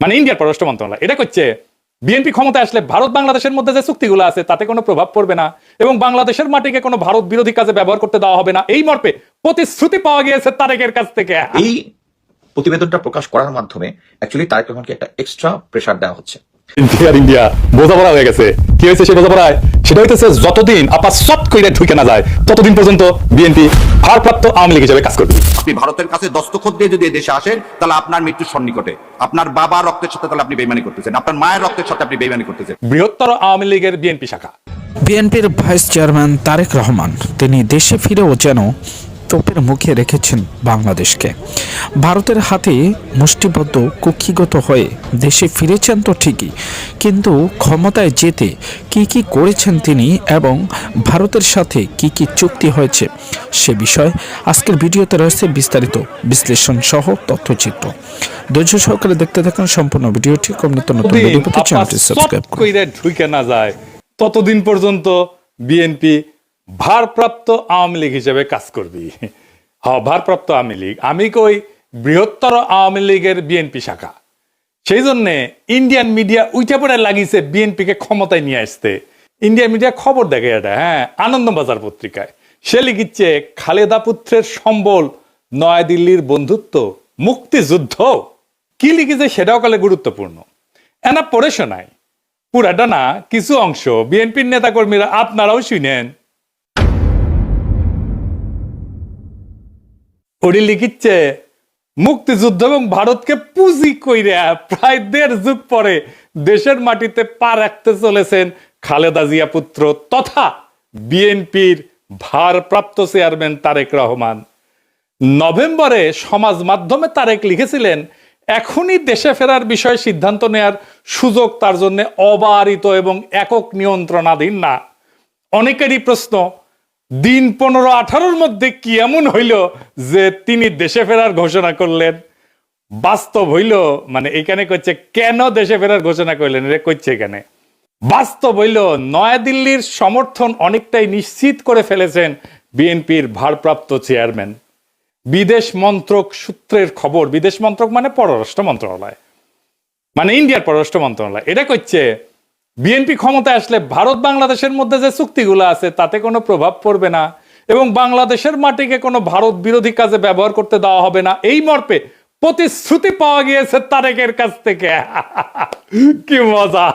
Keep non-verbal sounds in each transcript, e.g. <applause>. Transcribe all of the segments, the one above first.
মানে ইন্ডিয়ার পররাষ্ট্র মন্ত্রণালয়। এটা করছে বিএনপি ক্ষমতায় আসলে ভারত বাংলাদেশের মধ্যে যে চুক্তিগুলো আছে, তাতে কোনো প্রভাব পড়বে না এবং বাংলাদেশের মাটিকে কোনো ভারত বিরোধী কাজে ব্যবহার করতে দেওয়া হবে না। এই মর্পে প্রতিশ্রুতি পাওয়া গিয়েছে তারেকের কাছ থেকে। এই প্রতিবেদনটা প্রকাশ করার মাধ্যমে অ্যাকচুয়ালি তারেক রহমানকে একটা এক্সট্রা প্রেশার দেওয়া হচ্ছে। ইন্ডিয়ার ইন্ডিয়া। বোঝাপড়া হয়ে গেছে। কি হয়েছে বোঝাপড়ায়? সেটা হইতেছে যতদিন আপা কইরে ঢুকে না যায় ততদিন পর্যন্ত বিএনপি ভারপ্রাপ্ত আওয়ামী লীগ হিসেবে কাজ করবে। আপনি ভারতের কাছে দস্তখত দিয়ে যদি দেশে আসেন তাহলে আপনার মৃত্যুর সন্নিকটে। আপনার বাবা রক্তের সাথে তাহলে আপনি বেইমানি করতেছেন। আপনার মায়ের রক্তের সাথে আপনি বেইমানি করতেছেন। বৃহত্তর আওয়ামী লীগের বিএনপি শাখা। বিএনপির ভাইস চেয়ারম্যান তারেক রহমান তিনি দেশে ফিরেও যেন তোপের মুখে রেখেছেন বাংলাদেশকে। ভারতের হাতে মুষ্টিবদ্ধ কুক্ষিগত হয়ে দেশে ফিরেছেন তো ঠিকই কিন্তু ক্ষমতায় যেতে কি কি করেছেন তিনি এবং ভারতের সাথে কি কি চুক্তি হয়েছে সে বিষয়ে আজকের ভিডিওতে রয়েছে বিস্তারিত বিশ্লেষণ সহ তথ্যচিত্র। ধৈর্য সহকারে দেখতে থাকুন সম্পূর্ণ ভিডিওটি। কম নতুন ভিডিও পেতে চ্যানেলটি সাবস্ক্রাইব করুন। ঢুকে না যায়। ততদিন পর্যন্ত বিএনপি ভারপ্রাপ্ত আওয়ামী লীগ হিসেবে কাজ করবি। হ্যাঁ ভারপ্রাপ্ত আওয়ামী লীগ। আমি কই বৃহত্তর আওয়ামী লীগের বিএনপি শাখা। সেই জন্যে ইন্ডিয়ান মিডিয়া উইটা পড়ে লাগিয়েছে বিএনপিকে ক্ষমতায় নিয়ে আসতে। ইন্ডিয়ান মিডিয়া খবর দেখে এটা হ্যাঁ আনন্দবাজার পত্রিকায়। সে লিখিচ্ছে, খালেদা পুত্রের সম্বল নয়াদিল্লির বন্ধুত্ব, মুক্তিযুদ্ধ? কি লিখেছে সেটাও কালে গুরুত্বপূর্ণ। এনা পড়ে শোনায়। পুরাটা না, কিছু অংশ বিএনপির নেতাকর্মীরা আপনারাও শুনেন। ওটি লিখিচ্ছে, মুক্তিযুদ্ধ এবং ভারতকে পুঁজি কইরে প্রায় দেড় যুগ পরে দেশের মাটিতে পা রাখতে চলেছেন খালেদা জিয়া পুত্র তথা বিএনপির ভারপ্রাপ্ত চেয়ারম্যান তারেক রহমান। নভেম্বরে সমাজ মাধ্যমে তারেক লিখেছিলেন, এখনই দেশে ফেরার বিষয়ে সিদ্ধান্ত নেয়ার সুযোগ তার জন্য অবারিত এবং একক নিয়ন্ত্রণাধীন না। অনেকেরই প্রশ্ন দিন পনেরো আঠারোর মধ্যে কি এমন হইল যে তিনি দেশে ফেরার ঘোষণা করলেন? বাস্তব হইল মানে এখানে করছে কেন দেশে ফেরার ঘোষণা করলেন? রে করছে এখানে। বাস্তব হইল, নয়াদিল্লির সমর্থন অনেকটাই নিশ্চিত করে ফেলেছেন বিএনপির ভারপ্রাপ্ত চেয়ারম্যান। বিদেশ মন্ত্রক সূত্রের খবর, বিদেশ মন্ত্রক মানে পররাষ্ট্র মন্ত্রণালয়। মানে ইন্ডিয়ার পররাষ্ট্র মন্ত্রণালয়। এটা করছে বিএনপি ক্ষমতায় আসলে ভারত বাংলাদেশের মধ্যে যে চুক্তিগুলো আছে, তাতে কোনো প্রভাব পড়বে না এবং বাংলাদেশের মাটিকে কোনো ভারত বিরোধী কাজে ব্যবহার করতে দেওয়া হবে না। এই মর্পে প্রতিশ্রুতি পাওয়া গিয়েছে তারেকের কাছ থেকে। <laughs> কি মজা!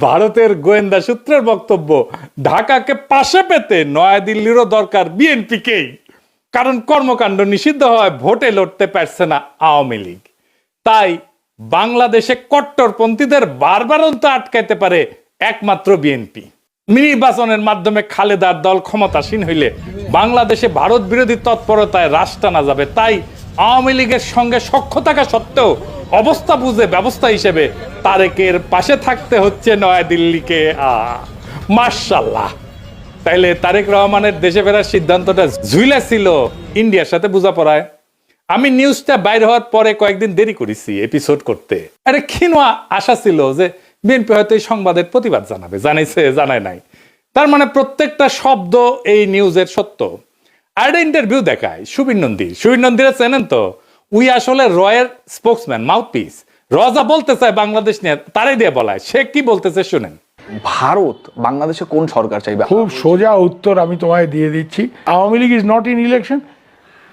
ভারতের গোয়েন্দা সূত্রের বক্তব্য, ঢাকাকে পাশে পেতে নয়াদিল্লিরও দরকার বিএনপিকেই। কারণ কর্মকাণ্ড নিষিদ্ধ হয় ভোটে লড়তে পারছে না আওয়ামী লীগ। তাই বাংলাদেশে কট্টরপন্থীদের বারবারন্ত আটকাইতে পারে একমাত্র বিএনপি। নির্বাচনের মাধ্যমে খালেদার দল ক্ষমতাসীন হইলে বাংলাদেশে ভারত বিরোধী তৎপরতায় রাশ টানা যাবে। তাই আওয়ামী লীগের সঙ্গে সখ্য থাকা সত্ত্বেও অবস্থা বুঝে ব্যবস্থা হিসেবে তারেকের পাশে থাকতে হচ্ছে নয়াদিল্লিকে মার্শাল্লাহ তাইলে তারেক রহমানের দেশে ফেরার সিদ্ধান্তটা ঝুইলা ছিল ইন্ডিয়ার সাথে বোঝাপড়ায়। আমি নিউজটা বাইর হওয়ার পরে কয়েকদিন দেরি করেছি এপিসোড করতে। আরে ক্ষীণা আশা ছিল যে বিএনপি হয়তো এই সংবাদের প্রতিবাদ জানাবে। জানাইছে জানায় নাই। তার মানে প্রত্যেকটা শব্দ এই নিউজের সত্য। আর ইন্টারভিউ দেখায় সুবীর নন্দী। সুবীর নন্দীরা চেনেন তো? উই আসলে রয়ের স্পোক্সম্যান মাউথপিস রজা বলতে চায় বাংলাদেশ নিয়ে তারাই দিয়ে বলায়। সে কি বলতেছে শুনেন। ভারত বাংলাদেশে কোন সরকার চাইবে? খুব সোজা উত্তর আমি তোমায় দিয়ে দিচ্ছি। Awami League is not in election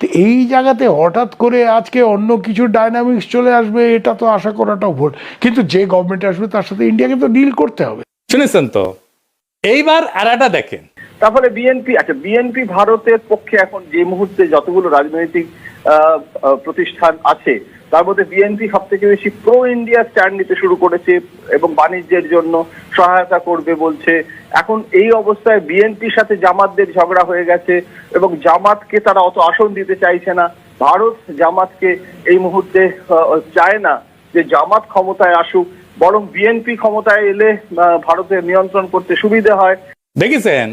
তো এই জায়গাতে হঠাৎ করে আজকে অন্য কিছু ডাইনামিক্স চলে আসবে এটা তো আশা করাটাও ভুল। কিন্তু যে গভর্নমেন্ট আসবে তার সাথে ইন্ডিয়াকে তো ডিল করতে হবে। শুনেছেন তো? এইবার আর একটা দেখেন। তারপরে বিএনপি আচ্ছা বিএনপি ভারতের পক্ষে এখন যে মুহূর্তে যতগুলো রাজনৈতিক প্রতিষ্ঠান আছে তার মধ্যে বিএনপি সব থেকে বেশি প্রো ইন্ডিয়া স্ট্যান্ড নিতে শুরু করেছে এবং বাণিজ্যের জন্য সহায়তা করবে বলছে। এখন এই অবস্থায় বিএনপির সাথে জামাতদের ঝগড়া হয়ে গেছে এবং জামাতকে তারা অত আসন দিতে চাইছে না। ভারত জামাতকে এই মুহূর্তে চায় না যে জামাত ক্ষমতায় আসুক, বরং বিএনপি ক্ষমতায় এলে ভারতের নিয়ন্ত্রণ করতে সুবিধে হয়। দেখেছেন?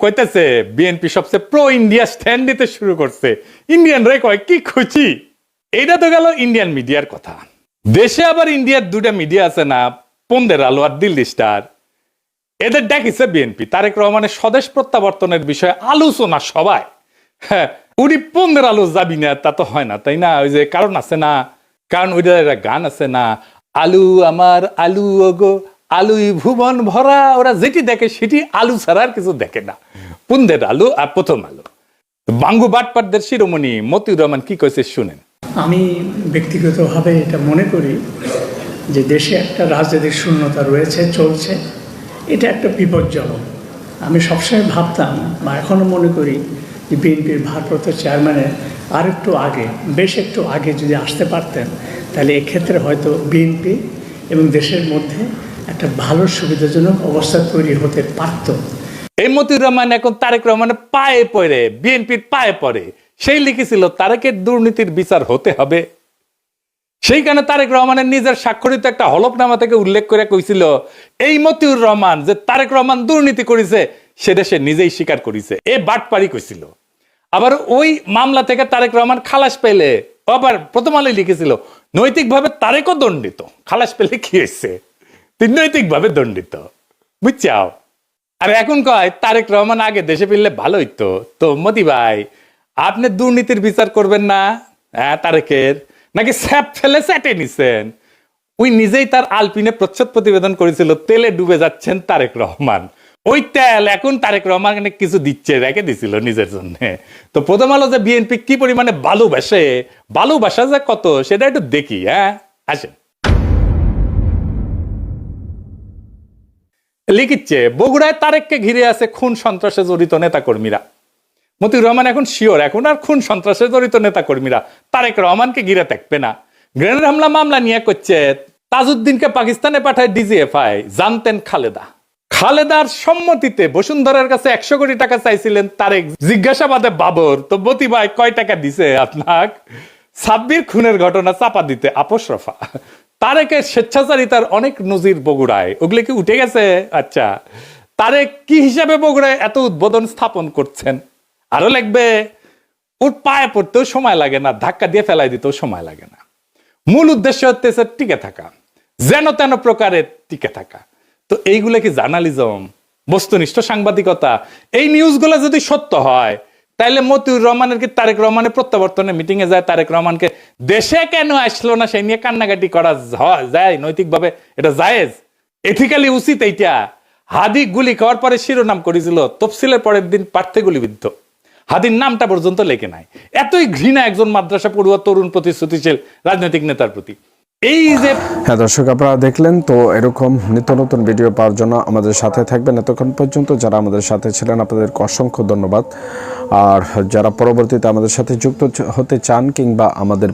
কইতেছে, বিএনপি সবচেয়ে প্রো ইন্ডিয়া স্ট্যান্ড নিতে শুরু করছে। ইন্ডিয়ান রে কয়, কি খুশি? এইটা তো গেল ইন্ডিয়ান মিডিয়ার কথা। দেশে আবার ইন্ডিয়ার দুটা মিডিয়া আছে না, পন্দের আলো আর দিল্লি স্টার। এদের ডাকিছে বিএনপি তারেক রহমানের স্বদেশ প্রত্যাবর্তনের বিষয়ে আলোচনা সবাই হ্যাঁ উনি পনেরো আলো যাবি না, তা তো হয় না, তাই না? ওই যে কারণ আছে না, কারণ ওইটার একটা গান আছে না, আলু আমার আলু, ওগো, আলুই ভুবন ভরা, ওরা যেটি দেখে সেটি আলু ছাড়া আর কিছু দেখে না। পুন্দের আলু আর প্রথম আলু। বাঙ্গু বাটপাটদের শিরোমণি মতিউর রহমান কি কইছে শুনেন? আমি ব্যক্তিগতভাবে এটা মনে করি যে দেশে একটা রাজনৈতিক শূন্যতা রয়েছে, চলছে। এটা একটা বিপজ্জনক। আমি সবসময় ভাবতাম বা এখনও মনে করি যে বিএনপির ভারপ্রাপ্ত চেয়ারম্যানের আর একটু আগে, বেশ একটু আগে যদি আসতে পারতেন, তাহলে এক্ষেত্রে হয়তো বিএনপি এবং দেশের মধ্যে একটা ভালো সুবিধাজনক অবস্থা তৈরি হতে পারত। এই মতিউর রহমান এখন তারেক রহমানের পায়ে পড়ে, বিএনপির পায়ে পড়ে। সেই লিখেছিল, তারেকের দুর্নীতির বিচার হতে হবে। সেইখানে তারেক রহমানের নিজের স্বাক্ষরিত একটা হলফনামা থেকে উল্লেখ করে কইছিল, এই মতিউর রহমান যে তারেক রহমান দুর্নীতি করেছে সেটা সে নিজেই স্বীকার করেছে। এ বাটপাড়ি কইছিল। আবার ওই মামলা থেকে তারেক রহমান খালাস পেলে আবার প্রথম আলোয় লিখেছিল, নৈতিকভাবে তারেকও দণ্ডিত। খালাস পেলে কি হয়েছে? তুই নৈতিকভাবে দণ্ডিত। বুঝছাও? আর এখন কয়, তারেক রহমান আগে দেশে ফিরলে ভালো হইতো। তো মতি ভাই আপনি দুর্নীতির বিচার করবেন না? হ্যাঁ তারেকের। নাকি স্যাপ ফেলে স্যাটে নিছেন? ওই নিজেই তার আলপিনে প্রচ্ছদ প্রতিবেদন করেছিল, তেলে ডুবে যাচ্ছেন তারেক রহমান। ওই তেল এখন তারেক রহমান কিছু দিচ্ছে, রেখে দিছিল নিজের জন্য। তো প্রথম আলো যে বিএনপি কি পরিমাণে ভালোবাসে, ভালোবাসা যে কত, সেটা একটু দেখি হ্যাঁ? আসেন। লিখিচ্ছে, বগুড়ায় তারেককে ঘিরে আছে খুন সন্ত্রাসে জড়িত নেতাকর্মীরা। মতিউর রহমান এখন শিওর, এখন আর খুন সন্ত্রাসে জড়িত নেতাকর্মীরা। তারেক রহমানকে ঘিরে থাকবে না। গ্রেনেড হামলা মামলা নিয়ে করছে তাজউদ্দিনকে পাকিস্তানে পাঠায় ডিজিএফআই, জানতেন খালেদা। খালেদার সম্মতিতে বসুন্ধরার কাছে একশো কোটি টাকা চাইছিলেন তারেক। জিজ্ঞাসাবাদে বাবর, তো মতি ভাই, কয় টাকা দিছে আপনার সাব্বির খুনের ঘটনা চাপা দিতে আপোষ রফা। তারেকের স্বেচ্ছাচারিতার অনেক নজির বগুড়ায়। ওগুলো কি উঠে গেছে? আচ্ছা। তারেক কি হিসাবে বগুড়ায় এত উদ্বোধন স্থাপন করছেন? আরও লাগবে ওর পায়ে পড়তেও সময় লাগে না, ধাক্কা দিয়ে ফেলাই দিতেও সময় লাগে না। মূল উদ্দেশ্য হচ্ছে টিকে থাকা, যেন তেন প্রকারে টিকে থাকা। তো এইগুলো কি জার্নালিজম, বস্তুনিষ্ঠ সাংবাদিকতা? এই নিউজগুলো যদি সত্য হয়, তাইলে মতিউর রহমানের কি তারেক রহমানের প্রত্যাবর্তনে মিটিং এ যায়? তারেক রহমানকে দেশে কেন আসলো না? সেই নিয়ে কান্নাকাটি করা যায় নৈতিকভাবে, এটা জায়েজ? এথিক্যালি উচিত এইটা। হাদি গুলি খাওয়ার পরে শিরোনাম করেছিল, তফসিলের পরের দিন পার্থে গুলিবিদ্ধ। হাদির নামটা পর্যন্ত লেখে নাই। এতই ঘৃণা একজন মাদ্রাসা পড়ুয়া, তরুণ, প্রতিশ্রুতিশীল, রাজনৈতিক নেতার প্রতি। এই যে হ্যাঁ দর্শক, আপনারা দেখলেন তো এরকম নিত্য নতুন ভিডিও পাওয়ার জন্য আমাদের সাথে থাকবেন এতক্ষণ পর্যন্ত যারা আমাদের সাথে ছিলেন আপনাদের অসংখ্য ধন্যবাদ। আর যারা পরবর্তীতে আমাদের সাথে যুক্ত হতে চান কিংবা আমাদের